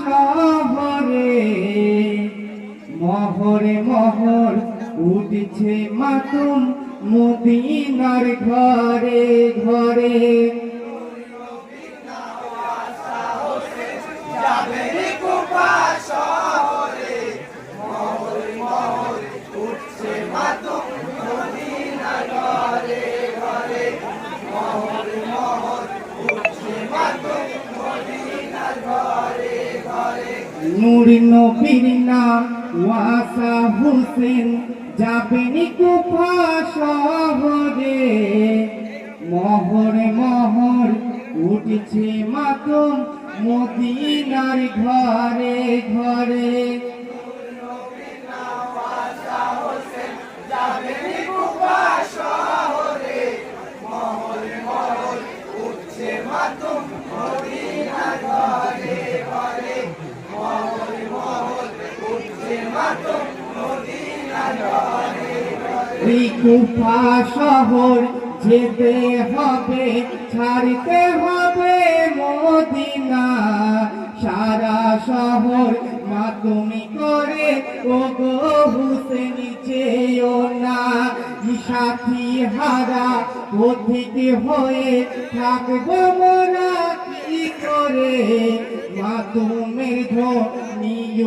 শহরে মহরে মহর উঠছে মাতুম মদিনার ঘরে ঘরে। নূর নবীর নাম ওয়াসা হুসেন যাবেন কুফা শহরে। মহরে মহর উঠছে মাতম মদিনার ঘরে ঘরে। কুফা শহর যেতে হবে, ছাড়তে হবে মদিনা। সারা শহর মাতুমি করে ও গো হুসেন চেয়েও না। সাথী হারা পথিক হয়ে থাকব মোরা কি করে? মাতুমের ধ্বনি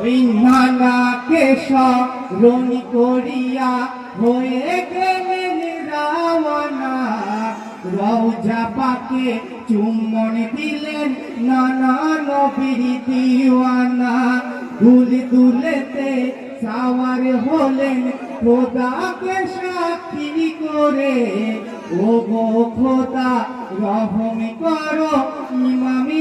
ওই নানা কেশরণ করিয়া হয়ে গেলেন রাওয়ানা। রওজা পাকে চুম্বন দিলেন নানা নবীর দিওয়ানা। দুল দুলেতে সাওয়ার হলেন খোদাকে সাক্ষী করে। ও গো খোদা, রহম করো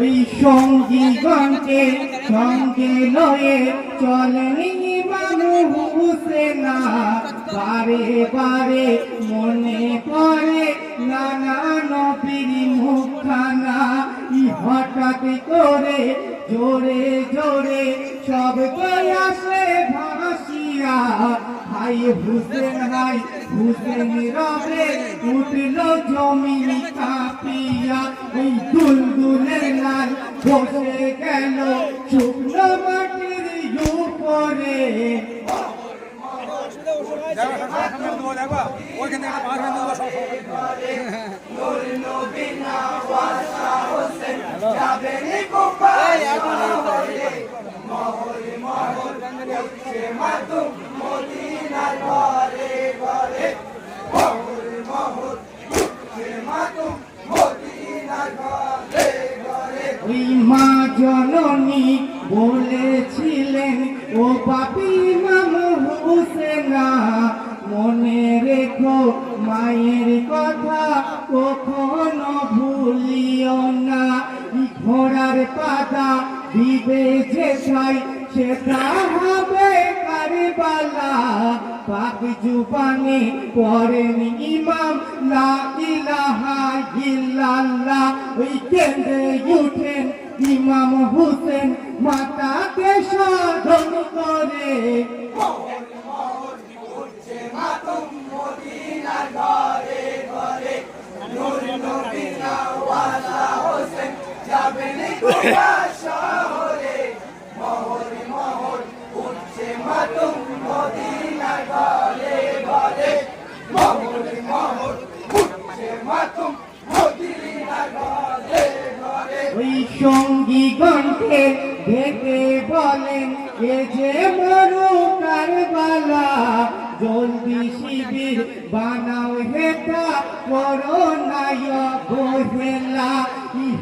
ওই সঙ্গীগণকে সঙ্গে লয়ে চলেন ইমাম হুসেনা। বারে বারে মনে পড়ে নানা নবীর মুখানা ই হঠাৎ করে জোরে জোরে সব আসে ভাসিয়া। হাই হুসেন হাই হুসেন রবে উঠল জমিন কাঁপিয়া ওই দুল দুলের লাল বসে গেল শুকনো মাটির উপরে ওই মা জননী বলেছিলেন, ও বাপি মাম হুসেনা, মনে রেখো মায়ের কথা কখনো ভুলিও না। ঘোড়ার পাতা দিবে যে ছাই, সেটা হবে কারবালা পাক জুবানে পড়েন ইমাম, লা ইলাহা ইল্লাল্লাহ। ওই কেন্দ্রে উঠেন ইমাম হুসেন, মাতাকে সাধন করে। ওই সঙ্গী গণ্ঠে ঢেকে বলেন, এ যে মরু কারবালা জলদি শিবির বানাও হেতা, করো নায়ক হেলা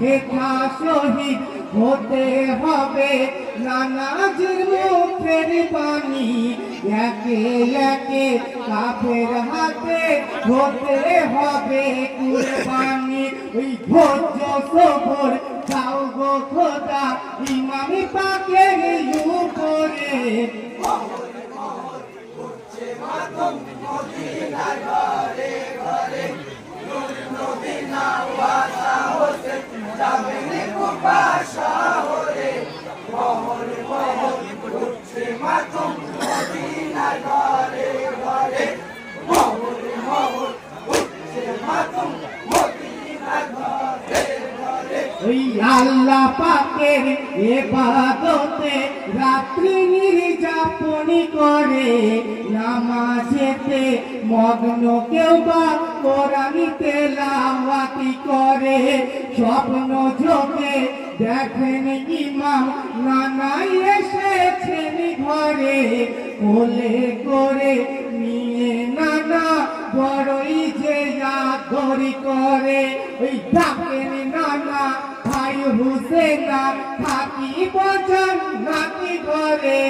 হেথা শহীদ হতে হবে। নানাজির মুখের বাণী একে একে কাফের হাতে হতে হবে কুরবানি ওই ভোজ্য সবর যাও গো খোদা ইমামি পাকের উপরে ওই আল্লাহ পাকের এবাদতে রাত্রি নির্যাপনি করে, নামাজেতে মগ্ন কেউ বা কোরআনিতে লাওয়াতি করে। স্বপ্ন যোগে দেখেন ইমাম নানাই এসেছেন ঘরে, কোলে করে নিয়ে নানা বড়ই যে আদরি করে ওই ডাকেন নানা ভাই হুসেনা থাকি বচন নাকি ঘরে